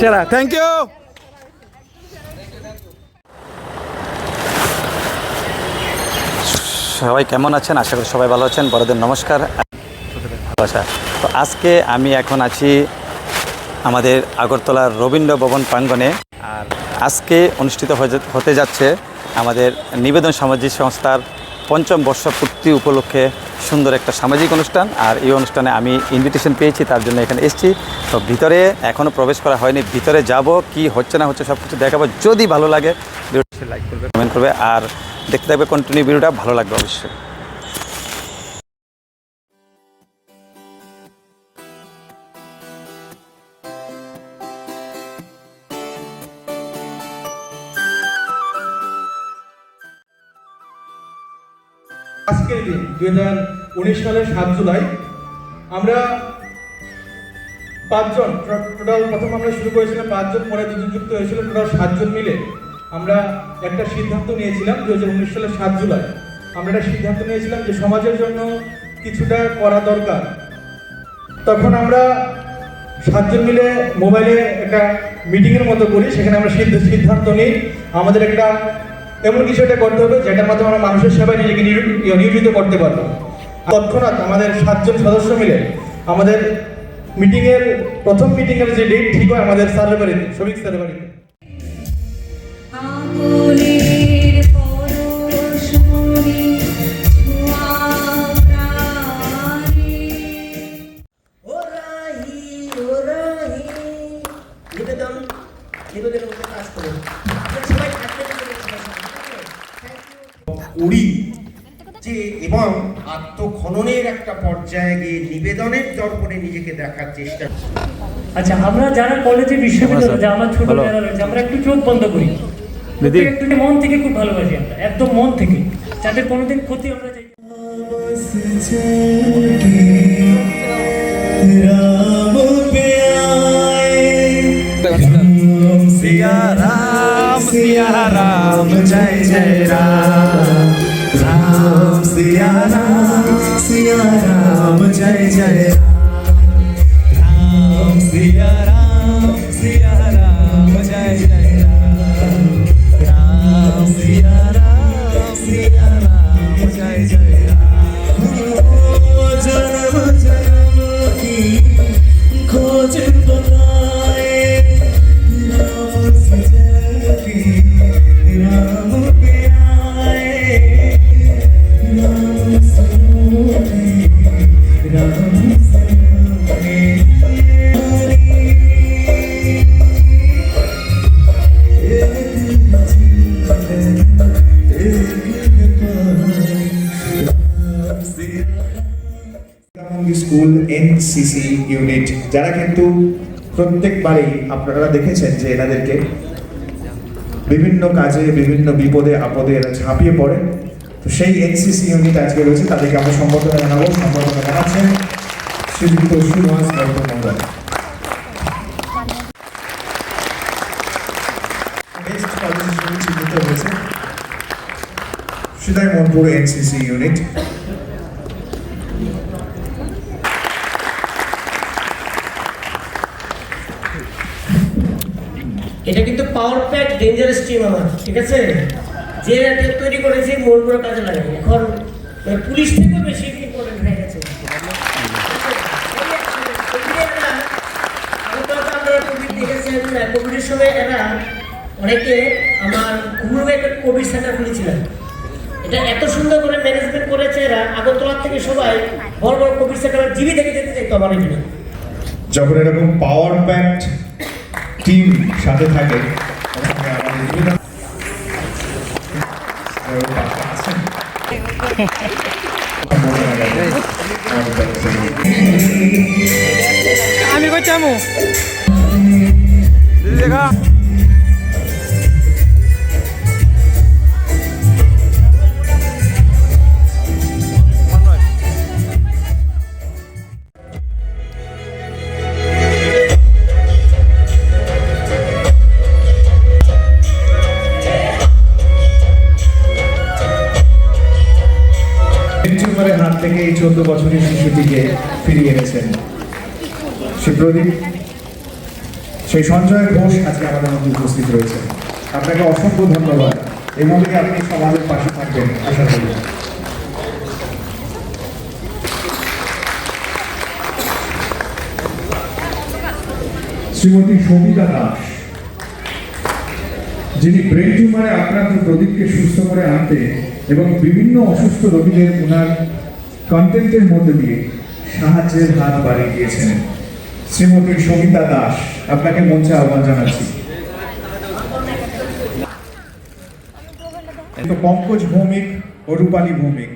সেরা thank you সবাই কেমন আছেন? আশা করি সবাই ভালো আছেন। বড়দের নমস্কার। ভালোবাসা তো আজকে আমি এখন আছি আমাদের আগরতলার রবীন্দ্র ভবন প্রাঙ্গণে। আর আজকে অনুষ্ঠিত হতে যাচ্ছে আমাদের নিবেদন সামাজিক সংস্থার পঞ্চম বর্ষপূর্তি উপলক্ষে সুন্দর একটা সামাজিক অনুষ্ঠান। আর এই অনুষ্ঠানে আমি ইনভিটেশন পেয়েছি, তার জন্য এখানে এসেছি। তো ভিতরে এখনও প্রবেশ করা হয়নি, ভিতরে যাব, কি হচ্ছে না হচ্ছে সব কিছু দেখাবো। যদি ভালো লাগে লাইক করবে কমেন্ট করবে। আর দেখতে থাকবে কন্টিনিউ ভিডিওটা, ভালো লাগবে অবশ্যই। আজকের দিন দুই হাজার উনিশ সালের সাত জুলাই আমরা পাঁচজন, টোটাল প্রথম আমরা শুরু করেছিলাম পাঁচজন, পরে দুজন যুক্ত হয়েছিল, টোটাল সাতজন মিলে আমরা একটা সিদ্ধান্ত নিয়েছিলাম দুই হাজার উনিশ সালের সাত জুলাই। আমরা একটা সিদ্ধান্ত নিয়েছিলাম যে সমাজের জন্য কিছুটা করা দরকার। তখন আমরা সাতজন মিলে মোবাইলে একটা মিটিংয়ের মতো করি, সেখানে আমরা সিদ্ধ- সিদ্ধান্ত নিই। আমাদের একটা এমন কিছু একটা করতে হবে যেটার মাধ্যমে আমরা মানুষের সেবায় নিজেকে নিয়োজিত- নিয়োজিত করতে পারব। তৎক্ষণাৎ আমাদের সাতজন সদস্য মিলে আমাদের মিটিংয়ের প্রথম মিটিংয়ের যে ডেট ঠিক হয় আমাদের স্যারের বাড়িতে, শ্রমিক স্যারের বাড়িতে। করি যে এবং আত্মখননের একটা পর্যায়ে গিয়ে নিবেদনের দর্পণে নিজেকে দেখার চেষ্টা আচ্ছা আমরা যারা কলেজে বিশ্ববিদ্যালয় হ্যাঁ, যে আমার ছোটবেলা রয়েছে আমরা একটু চোখ বন্ধ করি। দিদি। একটু মন থেকে খুব ভালোবাসি আমরা একদম মন থেকে। যাতে কোনোদিন ক্ষতি আমরা যাই রাম পেয়ায় রাম সিয়া রাম জয় জয় রাম। राम सिया राम सिया राम जय जय Ram Ram Siya Ram school NCC unit যারা কিন্তু প্রত্যেকবারই আপনারা দেখেছেন যে এনাদেরকে বিভিন্ন কাজে, বিভিন্ন বিপদে, আপদে এরা ঝাঁপিয়ে পড়ে। সেই এনসিসি ইউনিট আজকে রয়েছে, তাদেরকে আমরা সম্বর্ধনা জানাব, সম্বর্ধনা জানাচ্ছেন শ্রীযুক্ত সুভাষ গৌতম মন্ডল সুদাই মনপুর এনসিসি ইউনিট এটা কিন্তু পাওয়ার প্যাক ডেঞ্জারাস টিম আমার, ঠিক আছে? যে র্যাকেট তৈরি করেছে মোড়গুলো কাজে লাগাই এখন পুলিশ থেকেও বেশি ইম্পর্টেন্ট হয়ে গেছে। কোভিডের সময় এরা অনেকে আমার ঘুমরুগে একটা কোভিড সেন্টার খুলেছিলেন। এটা এত সুন্দর করে ম্যানেজমেন্ট করেছে এরা আগরতলা থেকে সবাই বড় বড় কোভিড সেন্টার জিবি থেকে যেতে চাইতো আমার এখানে যখন এরকম পাওয়ার প্যাকড টিম সাথে থাকে আছেন? আমি কই চোদ্দ বছরের শিশুটিকে ফিরিয়ে এনেছেন। সে প্রদীপ সেই সঞ্জয় ঘোষ আজকে আমাদের মধ্যে উপস্থিত রয়েছে আপনাকে অসংখ্য ধন্যবাদ। এভাবে আপনি সমাজের পাশে থাকবেন, আশা করি। শ্রীমতী সবিতা দাস, যিনি ব্রেন টিউমারে আক্রান্ত প্রদীপকে সুস্থ করে আনতে এবং বিভিন্ন অসুস্থ রোগীদের ওনার কন্টেন্টের মধ্যে দিয়ে সাহায্যের হাত বাড়িয়ে দিয়েছেন। শ্রীমতী সবিতা দাস, আপনাকে মঞ্চে আহ্বান জানাচ্ছি। পঙ্কজ ভৌমিক ও রূপালী ভৌমিক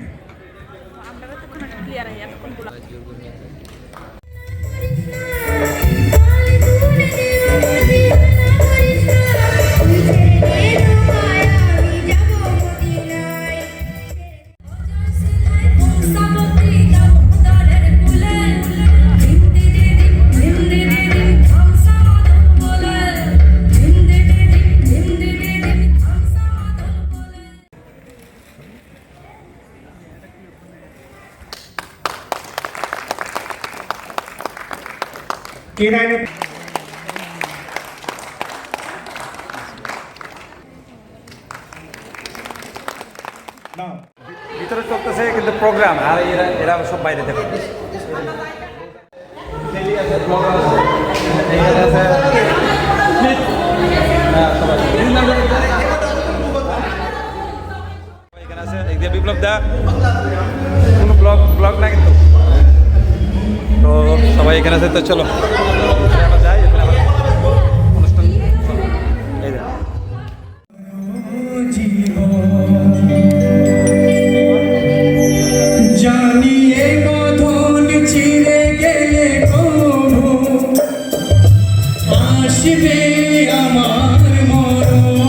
কে নাইনে নাও ভিতরে চলতেছে কিন্তু প্রোগ্রাম আর এরা এরা সব বাইরে থেকে এখানে আছে একদিকে বিপ্লব দা কোনো ব্লগ ব্লগ না কিন্তু তো সবাই এখানে আছে তো চলো আমার মরণ।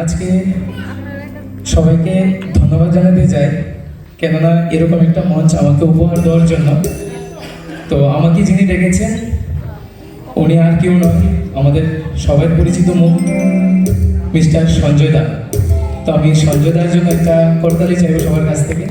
আজকে সবাইকে ধন্যবাদ জানাতে চাই। কেননা এরকম একটা মঞ্চ আমাকে উপহার দেওয়ার জন্য। তো আমাকে যিনি ডেকেছেন, উনি আর কেউ নয় আমাদের সবাই পরিচিত মুখ, মিস্টার সঞ্জয় দা। তো আমি সঞ্জয় দার জন্য একটা করতালি চাইব সবার কাছ থেকে।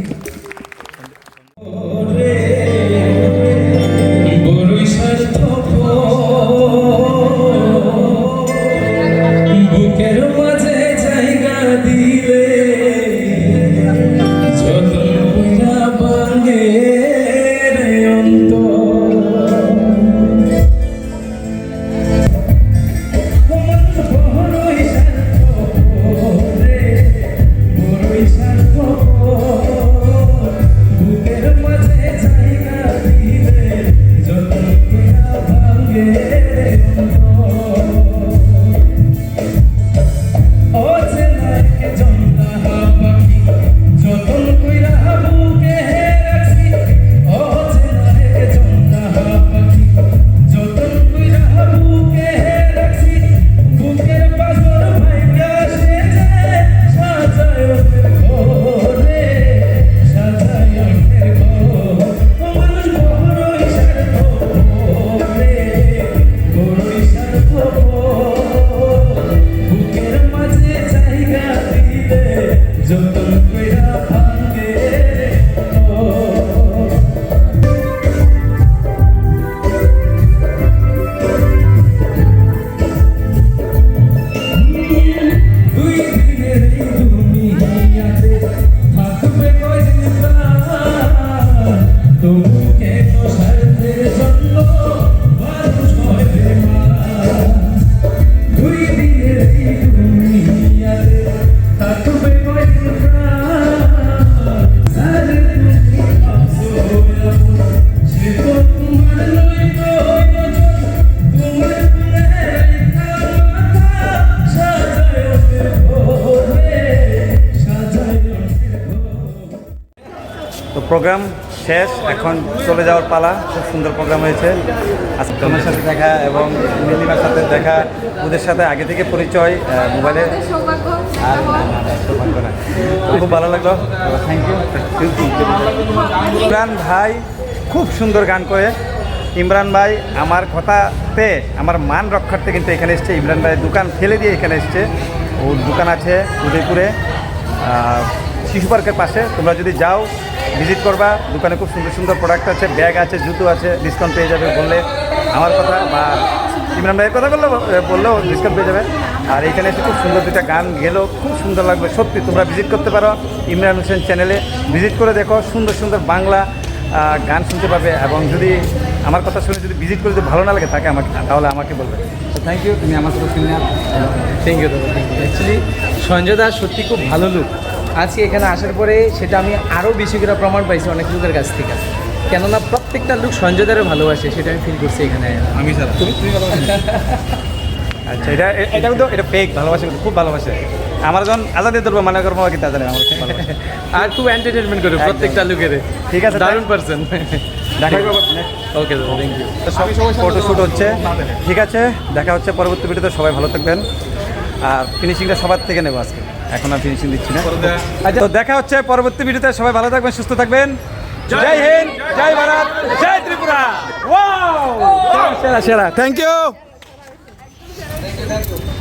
প্রোগ্রাম শেষ এখন চলে যাওয়ার পালা। খুব সুন্দর প্রোগ্রাম হয়েছে। আজকে তোমার সাথে দেখা এবং নীলিমার সাথে দেখা ওদের সাথে আগে থেকে পরিচয় মোবাইলে। আর সৌভাগ্য না। খুব ভালো লাগল। থ্যাংক ইউ ইমরান ভাই খুব সুন্দর গান করে। ইমরান ভাই আমার কথাতে আমার মান রক্ষার্থে কিন্তু এখানে এসছে। ইমরান ভাই দোকান ফেলে দিয়ে এখানে এসছে। ওর দোকান আছে উদয়পুরে শিশু পার্কের পাশে। তোমরা যদি যাও ভিজিট করবা, দোকানে খুব সুন্দর সুন্দর প্রোডাক্ট আছে ব্যাগ আছে, জুতো আছে ডিসকাউন্ট পেয়ে যাবে বললে আমার কথা বা ইমরান ভাইয়ের কথা বলল বললেও ডিসকাউন্ট পেয়ে যাবে। আর এখানে এসে খুব সুন্দর দুটা গান গেলো, খুব সুন্দর লাগবে, সত্যি তোমরা ভিজিট করতে পারো ইমরান হোসেন চ্যানেলে ভিজিট করে দেখো, সুন্দর সুন্দর বাংলা গান শুনতে পাবে এবং যদি আমার কথা শুনে যদি ভিজিট করে যদি ভালো না লাগে তাকে আমাকে, তাহলে আমাকে বলবে। তো থ্যাংক ইউ তুমি আমার সাথে থ্যাংক ইউ দাদা অ্যাকচুয়ালি সঞ্জয় দা সত্যি খুব ভালো লুক আজকে এখানে আসার পরে সেটা আমি আরও বেশি করে প্রমাণ পাইছি অনেক লোকের কাছ থেকে। কেননা প্রত্যেকটা লোক সঞ্জয় দারে ভালোবাসে সেটা আমি ফিল করছি এখানে। আমি স্যার তুমি? তুমি আচ্ছা এটা এটা কিন্তু এটা ফেক ভালোবাসে কিন্তু খুব ভালোবাসে। আমার যখন আজাদি ধরবো মানে করব কিন্তু জানে আমার আর খুব এন্টারটেনমেন্ট করে প্রত্যেকটা লোকের। ঠিক আছে, দারুণ পারসন দেখা ওকে দাদা থ্যাংক ইউ ফটো শ্যুট হচ্ছে। ঠিক আছে দেখা হচ্ছে পরবর্তী ভিডিওতে সবাই ভালো থাকবেন। আর ফিনিশিংটা সবার থেকে নেব আজকে। এখন আর ফিনিশিং দিচ্ছি না। আচ্ছা তো দেখা হচ্ছে পরবর্তী ভিডিওতে। সবাই ভালো থাকবেন সুস্থ থাকবেন। জয় হিন্দ জয় ভারত জয় ত্রিপুরা। সেরা সেরা। Thank you